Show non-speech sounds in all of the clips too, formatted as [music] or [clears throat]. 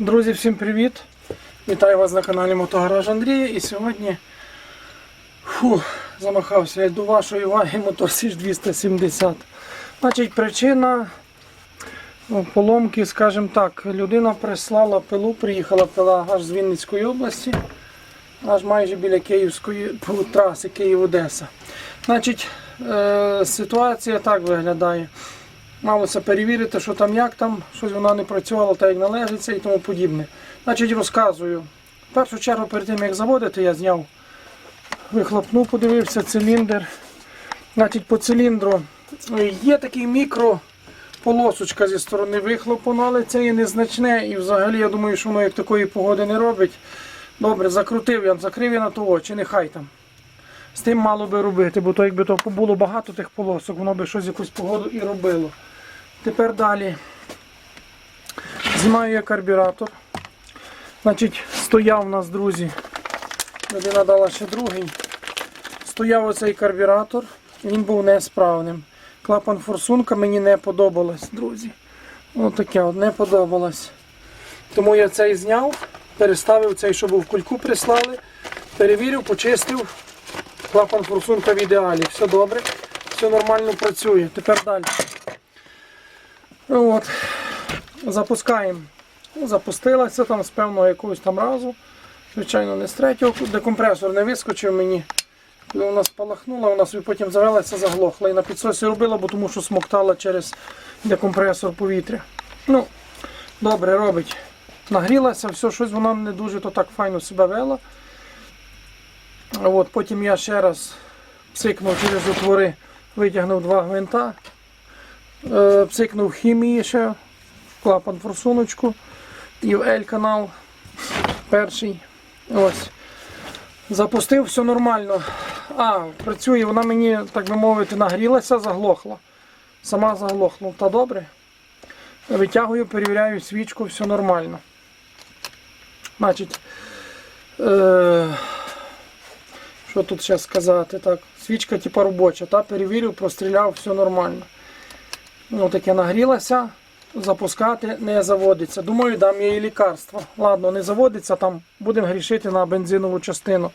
Друзі, всім привіт! Вітаю вас на каналі Мотогараж Андрія. І сьогодні фу, замахався до вашої уваги мотор Сіж 270. Значить, причина ну, поломки, скажімо так, людина прислала пилу, приїхала пила аж з Вінницької області, аж майже біля Київської траси Київ-Одеса. Значить, е, ситуація так виглядає. Малося перевірити, що там, як там, щось вона не працювала так, як належиться і тому подібне. Значить, розказую. В першу чергу, перед тим, як заводити, я зняв вихлопну, подивився циліндр. Значить, по циліндру е, є такий мікро полосочка зі сторони вихлопу, але це є незначне і взагалі я думаю, що воно як такої погоди не робить. Добре, закрутив я, закрив я на то очі, нехай там. З тим мало би робити, бо то якби то було багато тих полосок, воно би щось якусь погоду і робило. Тепер далі знімаю я карбюратор. Значить, стояв у нас, друзі. Людина дала ще другий. Стояв оцей карбюратор, він був несправним. Клапан форсунка мені не подобалась, друзі. Ось таке не подобалось. Тому я цей зняв, переставив цей, що був в кульку прислали, перевірив, почистив. Клапан форсунка в ідеалі. Все добре, все нормально працює. Тепер далі. От. Запускаємо. Ну, Запустилася там з певного якогось там разу. Звичайно, не з третього. Декомпресор не вискочив мені. Коли вона спалахнула, вона собі потім завелася, заглохла. І на підсосі робила, бо тому що смоктала через декомпресор повітря. Ну, добре робить. Нагрілася, все, щось вона не дуже то так файно себе вела. От, потім я ще раз псикнув через отвори, витягнув два гвинта, псикнув хімії ще, клапан форсуночку і в L-канал перший. Ось. Запустив, все нормально. А, працює, вона мені, так би мовити, нагрілася, заглохла. Сама заглохла. Та добре. Витягую, перевіряю свічку, все нормально. Значить, е- що тут ще сказати? Так, свічка типа робоча, та перевірив, простріляв, все нормально. Ну, таке нагрілася, запускати не заводиться. Думаю, дам їй лікарство. Ладно, не заводиться, там будемо грішити на бензинову частину.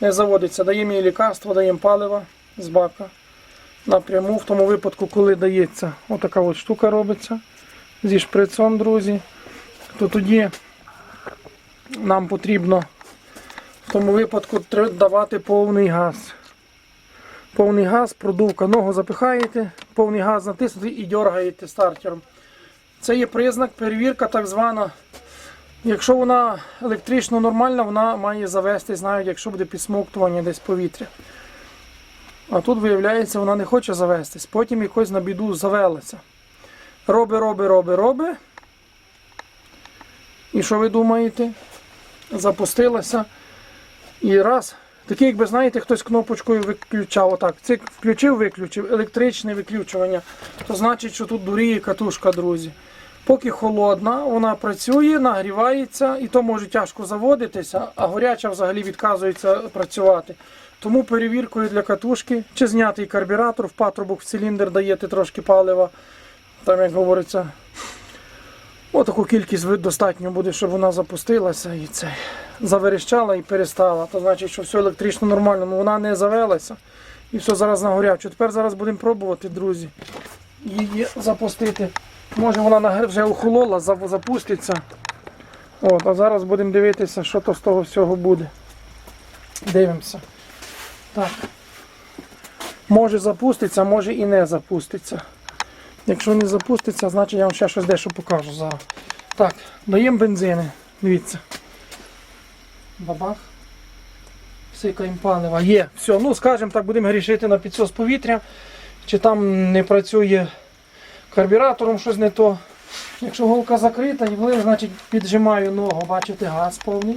Не заводиться. Даємо їй лікарство, даємо паливо з бака напряму. В тому випадку, коли дається отака от штука робиться зі шприцом, друзі, то тоді нам потрібно в тому випадку давати повний газ. Повний газ, продувка, ногу запихаєте, повний газ натиснути і дергаєте стартером. Це є признак, перевірка так звана. Якщо вона електрично нормальна, вона має завестись, навіть якщо буде підсмоктування десь повітря. А тут, виявляється, вона не хоче завестись. Потім якось на біду завелася. Роби, роби, роби, роби. І що ви думаєте? Запустилася. І раз, такий, якби знаєте, хтось кнопочкою виключав. Отак. Цик включив, виключив, електричне виключування. То значить, що тут дуріє катушка, друзі. Поки холодна, вона працює, нагрівається, і то може тяжко заводитися, а горяча взагалі відказується працювати. Тому перевіркою для катушки, чи знятий карбюратор, в патрубок в циліндр даєте трошки палива, там, як говориться, отаку кількість достатньо буде, щоб вона запустилася і це заверещала і перестала. То значить, що все електрично нормально, ну вона не завелася. І все зараз на горячу. Тепер зараз будемо пробувати, друзі, її запустити. Може вона вже охолола, запуститься. От, а зараз будемо дивитися, що то з того всього буде. Дивимося. Так. Може запуститься, може і не запуститься. Якщо не запуститься, значить я вам ще щось дещо покажу зараз. Так, даємо бензини. Дивіться. Бабах. Сикаємо палива. Є. Все, ну скажімо так, будемо грішити на підсос повітря. Чи там не працює карбюратором щось не то. Якщо голка закрита і влив, значить піджимаю ногу, бачите, газ повний.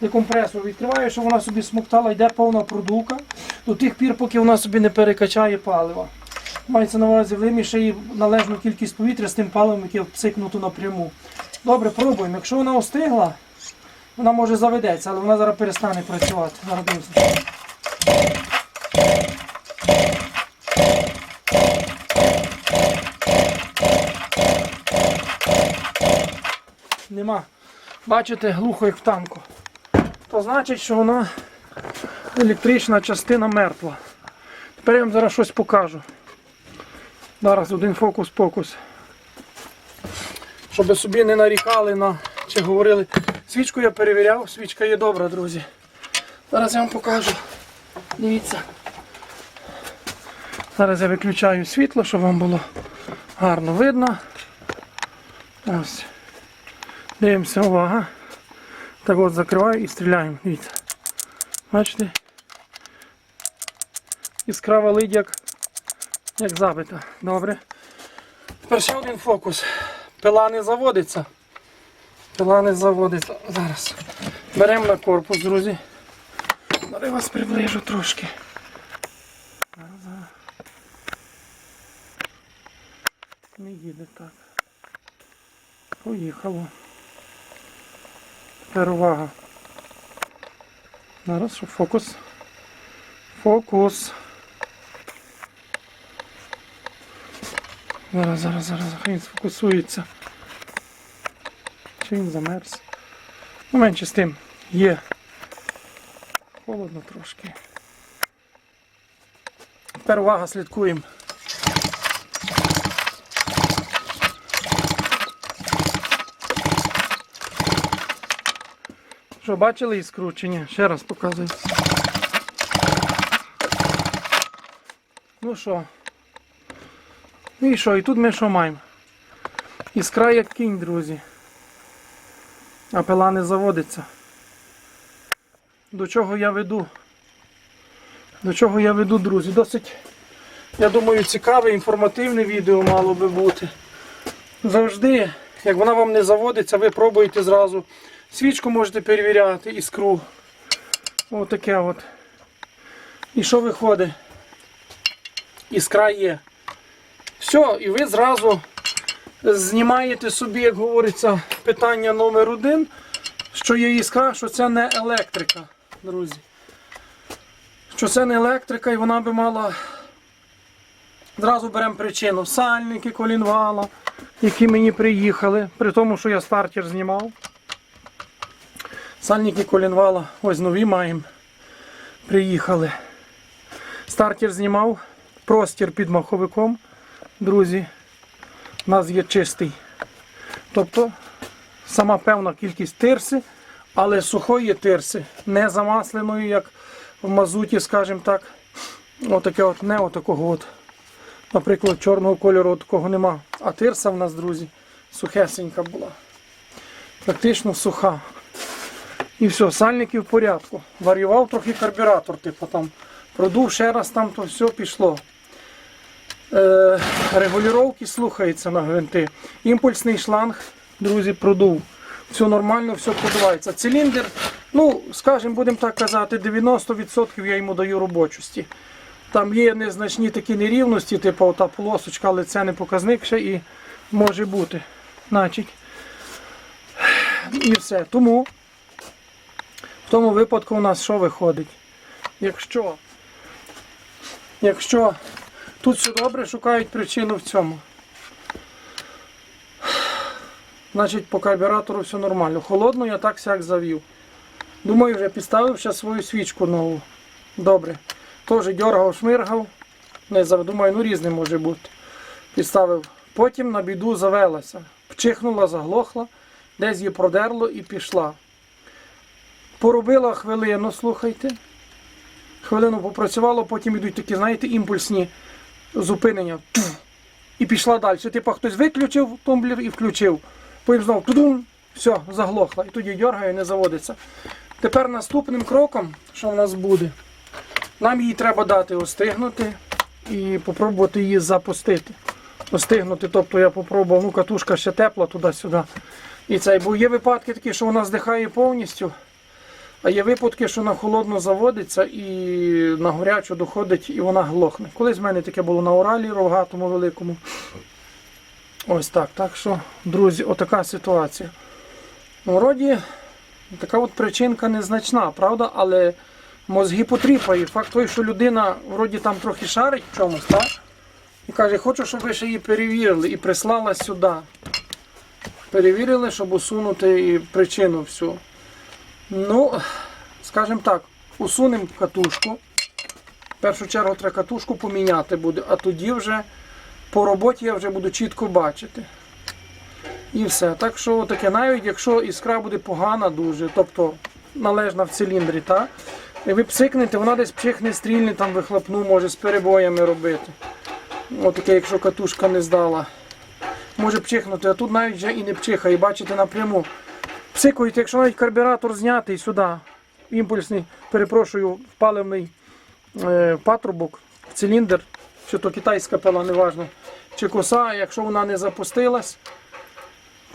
Декомпресор відкриваю, щоб вона собі смоктала, йде повна продувка до тих пір, поки вона собі не перекачає палива. Мається на увазі вимішає належну кількість повітря з тим паливом, яке всикнуто напряму. Добре, пробуємо. Якщо вона остигла, вона може заведеться, але вона зараз перестане працювати. Зараз дивимося. Нема. Бачите, глухо як в танку. То значить, що вона електрична частина мертва. Тепер я вам зараз щось покажу. Зараз один фокус-покус. Щоб собі не нарікали на чи говорили. Свічку я перевіряв, свічка є добра, друзі. Зараз я вам покажу. Дивіться. Зараз я виключаю світло, щоб вам було гарно видно. Ось. Дивимося, увага. Так от закриваю і стріляємо. Дивіться. Бачите? Іскра валить як, як забита. Добре. Ще один фокус. Пила не заводиться. Пила не заводиться. Зараз. Беремо на корпус, друзі. Я вас приближу трошки. Не їде так. Поїхало. Тепер увага. Зараз що фокус. Фокус. Зараз, зараз, зараз, хай він сфокусується. Він замерз? Ну, менше з тим. Є. Холодно трошки. Тепер увага, слідкуємо. Що, бачили іскру чи ні? Ще раз показую. Ну що? Ну і що? І тут ми що маємо? Іскра як кінь, друзі. А пила не заводиться. До чого я веду? До чого я веду, друзі? Досить, я думаю, цікаве, інформативне відео мало би бути. Завжди, як вона вам не заводиться, ви пробуєте зразу. Свічку можете перевіряти, іскру. Отаке от. І що виходить? Іскра є. Все, і ви зразу знімаєте собі, як говориться, питання номер один, що є іскра, що це не електрика, друзі. Що це не електрика і вона би мала. Зразу беремо причину. Сальники колінвала, які мені приїхали, при тому, що я стартер знімав. Сальники колінвала, ось нові маємо. Приїхали. Стартер знімав, простір під маховиком. Друзі, у нас є чистий. Тобто сама певна кількість тирси, але сухої тирси, не замасленої, як в мазуті, скажімо так. Отаке от, не отакого от. Наприклад, чорного кольору такого нема. А тирса в нас, друзі, сухесенька була. Практично суха. І все, сальники в порядку. Варював трохи карбюратор, типу там. Продув ще раз там, то все пішло. Е, регулювання слухаються на гвинти. Імпульсний шланг, друзі, продув. Все нормально, все продувається. Циліндр, ну, скажімо, будемо так казати, 90% я йому даю робочості. Там є незначні такі нерівності, типу ота полосочка, але це не показник ще і може бути. Значить. І все. Тому в тому випадку у нас що виходить? Якщо, якщо тут все добре, шукають причину в цьому. Значить, по карбюратору все нормально. Холодно я так сяк завів. Думаю, вже підставив ще свою свічку нову. Добре. Теж дергав, шмиргав. Не думаю, ну різне може бути. Підставив. Потім на біду завелася. Пчихнула, заглохла, десь її продерло і пішла. Поробила хвилину, слухайте. Хвилину попрацювало, потім йдуть такі, знаєте, імпульсні зупинення. І пішла далі. Типа хтось виключив тумблер і включив. Потім знову тудум, все, заглохла. І тоді дергає не заводиться. Тепер наступним кроком, що в нас буде, нам її треба дати остигнути і попробувати її запустити. Остигнути, тобто я попробував, ну катушка ще тепла туди-сюди. І цей, бо є випадки такі, що вона здихає повністю. А є випадки, що на холодно заводиться і на горячу доходить і вона глохне. Колись в мене таке було на Уралі рогатому великому. Ось так. Так що, друзі, отака ситуація. Ну, Вроді, така от причинка незначна, правда? Але мозги потріпає. Факт той, що людина вроді там трохи шарить в чомусь, так? І каже, хочу, щоб ви ще її перевірили і прислала сюди. Перевірили, щоб усунути причину всю. Ну, скажімо так, усунемо катушку. В першу чергу треба катушку поміняти буде, а тоді вже по роботі я вже буду чітко бачити. І все. Так що таке, навіть якщо іскра буде погана дуже, тобто належна в циліндрі, та, і ви псикнете, вона десь пчихне стрільне, там вихлопну, може з перебоями робити. Отаке, якщо катушка не здала. Може пчихнути, а тут навіть вже і не пчихає, бачите напряму. Псикуєте, якщо навіть карбюратор знятий сюди, імпульсний, перепрошую, паливний е, патрубок, циліндр, чи то китайська пила, неважно, чи коса, якщо вона не запустилась,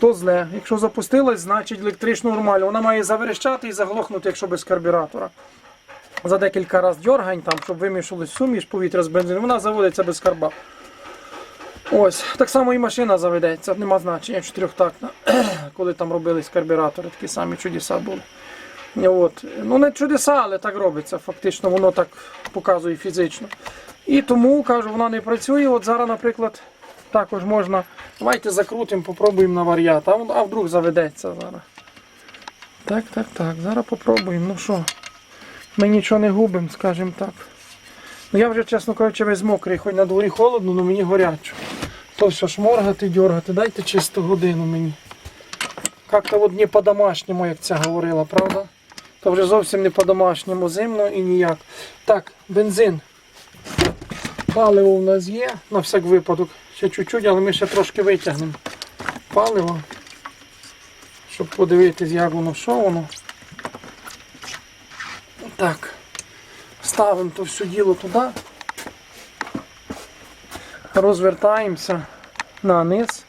то зле. Якщо запустилась, значить електрично нормально. Вона має заверещати і заглохнути, якщо без карбюратора. За декілька разів дьоргань, там, щоб вимішалась суміш повітря з бензину, вона заводиться без карба. Ось, так само і машина заведеться, нема значення чотирьохтактна, [clears throat] коли там робились карбюратори, такі самі чудеса були. От. Ну не чудеса, але так робиться. Фактично воно так показує фізично. І тому кажу, вона не працює. От зараз, наприклад, також можна. Давайте закрутимо, попробуємо на варіат. А, а вдруг заведеться зараз. Так, так, так. Зараз попробуємо. Ну що, ми нічого не губимо, скажімо так. Ну я вже, чесно кажучи, весь мокрий, хоч на дворі холодно, але мені горячо. То все шморгати, дергати, дайте чисто годину мені. Как-то от не по-домашньому, як ця говорила, правда? То вже зовсім не по-домашньому, зимно і ніяк. Так, бензин. Паливо у нас є, на всяк випадок. Ще чуть-чуть, але ми ще трошки витягнемо паливо. Щоб подивитись, як воно, що воно. Так. Ставимо то все діло туди. Розвертаємося на низ.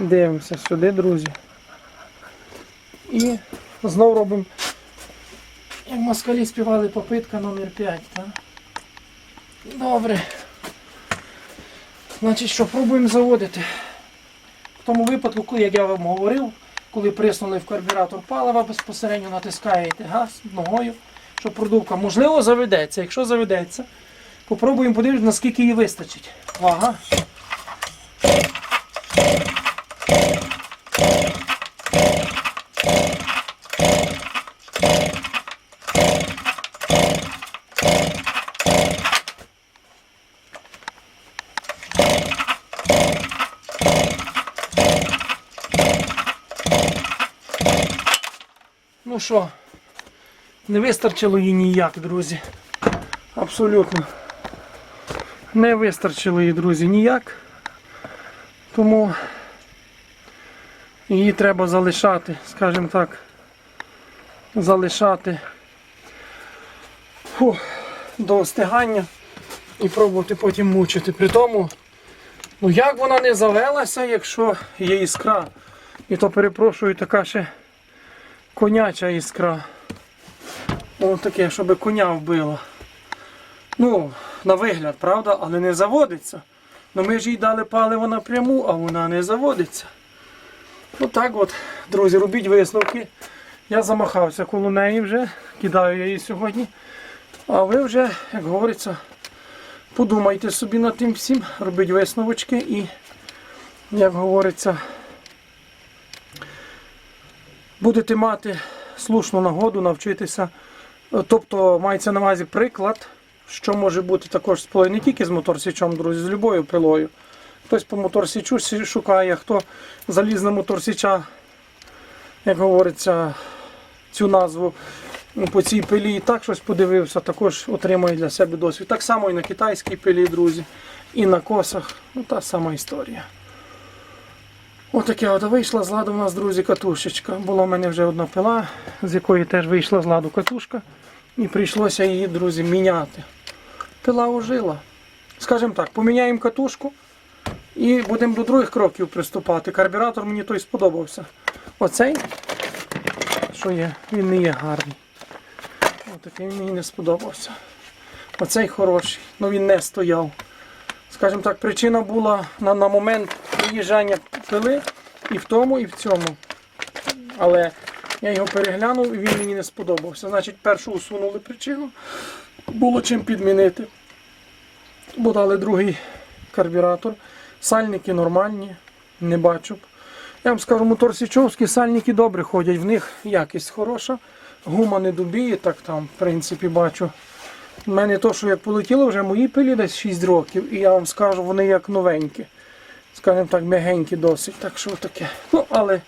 Дивимося сюди, друзі. І знову робимо, як москалі співали попитка номер 5, так? Добре. Значить, що пробуємо заводити. В тому випадку, як я вам говорив, коли приснули в карбюратор палива, безпосередньо натискаєте газ ногою, щоб продувка можливо заведеться. Якщо заведеться, попробуємо подивитися, наскільки її вистачить. Ага. Ну що, не вистачило їй ніяк, друзі. Абсолютно. Не вистачило їй, друзі, ніяк. Тому її треба залишати, скажімо так, залишати фу, до остигання і пробувати потім мучити. При тому, ну як вона не завелася, якщо є іскра. І то перепрошую, така ще коняча іскра. Ось таке, щоб коня вбило. Ну, на вигляд, правда, але не заводиться. Ну ми ж їй дали паливо напряму, а вона не заводиться. Отак от, друзі, робіть висновки. Я замахався коло неї вже, кидаю я її сьогодні. А ви вже, як говориться, подумайте собі над тим всім, робіть висновочки і, як говориться, будете мати слушну нагоду навчитися. Тобто мається на увазі приклад, що може бути також з не тільки з моторсічом, друзі, з любою пилою. Хтось по моторсічу шукає, хто заліз на моторсіча, як говориться, цю назву по цій пилі і так щось подивився, також отримує для себе досвід. Так само і на китайській пилі, друзі, і на косах. Ну, та сама історія. Отаке от вийшла з ладу у нас, друзі, катушечка. Була в мене вже одна пила, з якої теж вийшла з ладу катушка. І прийшлося її, друзі, міняти. Пила ожила. Скажімо так, поміняємо катушку і будемо до других кроків приступати. Карбюратор мені той сподобався. Оцей, що є, він не є гарний. Отакий мені не сподобався. Оцей хороший, але він не стояв. Скажімо так, причина була на, на момент приїжджання пили і в тому, і в цьому. Але я його переглянув і він мені не сподобався. Значить, першу усунули причину. Було чим підмінити. Бо дали другий карбюратор. Сальники нормальні, не бачу. Я вам скажу, мотор Січовський, сальники добре ходять, в них якість хороша, гума не дубіє, так там, в принципі, бачу. У мене то, що як полетіли вже мої пилі десь 6 років, і я вам скажу, вони як новенькі. Скажімо так, м'ягенькі досить. Так що таке. Ну, але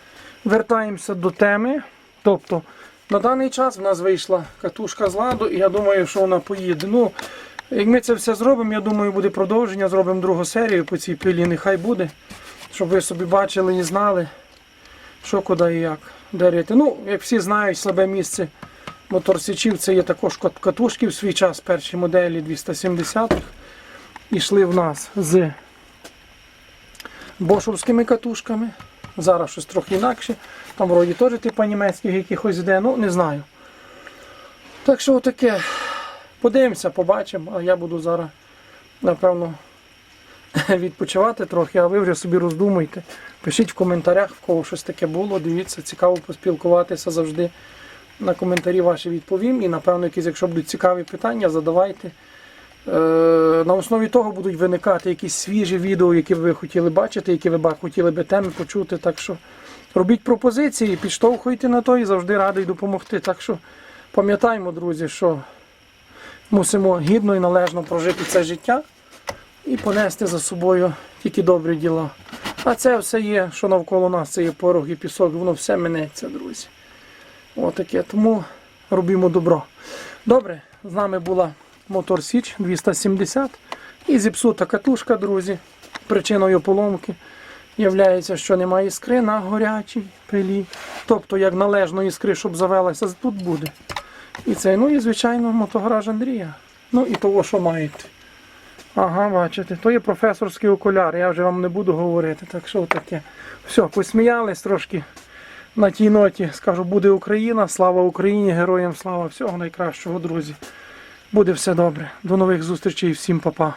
вертаємося до теми. Тобто, на даний час в нас вийшла катушка з ладу, і я думаю, що вона поїде. Ну, як ми це все зробимо, я думаю, буде продовження. Зробимо другу серію по цій пилі, нехай буде. Щоб ви собі бачили і знали, що куди і як дарити. Ну, як всі знають, слабе місце моторсічів це є також катушки в свій час, перші моделі 270-х. Ішли в нас з бошовськими катушками. Зараз щось трохи інакше. Там вроді теж типа німецьких якихось йде, ну не знаю. Так що таке. Подивимося, побачимо, а я буду зараз, напевно, [laughs] відпочивати трохи, а ви вже собі роздумуйте. Пишіть в коментарях, в кого щось таке було. Дивіться, цікаво поспілкуватися завжди. На коментарі ваші відповім. І, напевно, якісь, якщо будуть цікаві питання, задавайте. Е, на основі того будуть виникати якісь свіжі відео, які ви хотіли бачити, які ви хотіли би теми почути. Так що робіть пропозиції, підштовхуйте на то і завжди радий допомогти. Так що пам'ятаємо, друзі, що мусимо гідно і належно прожити це життя і понести за собою тільки добрі діла. А це все є, що навколо нас, це є порог і пісок, воно все минеться, друзі. Отаке. Тому робімо добро. Добре, з нами була Мотор Січ 270 і зіпсута катушка, друзі. Причиною поломки являється, що немає іскри на гарячій пилі. Тобто, як належно іскри, щоб завелася, тут буде. І це, ну і звичайно, мотогараж Андрія. Ну і того, що маєте. Ага, бачите, то є професорський окуляр, я вже вам не буду говорити. Так що таке. Все, посміялись трошки на тій ноті. Скажу, буде Україна, слава Україні, героям слава, всього найкращого, друзі. Буде все добре. До нових зустрічей, всім па-па.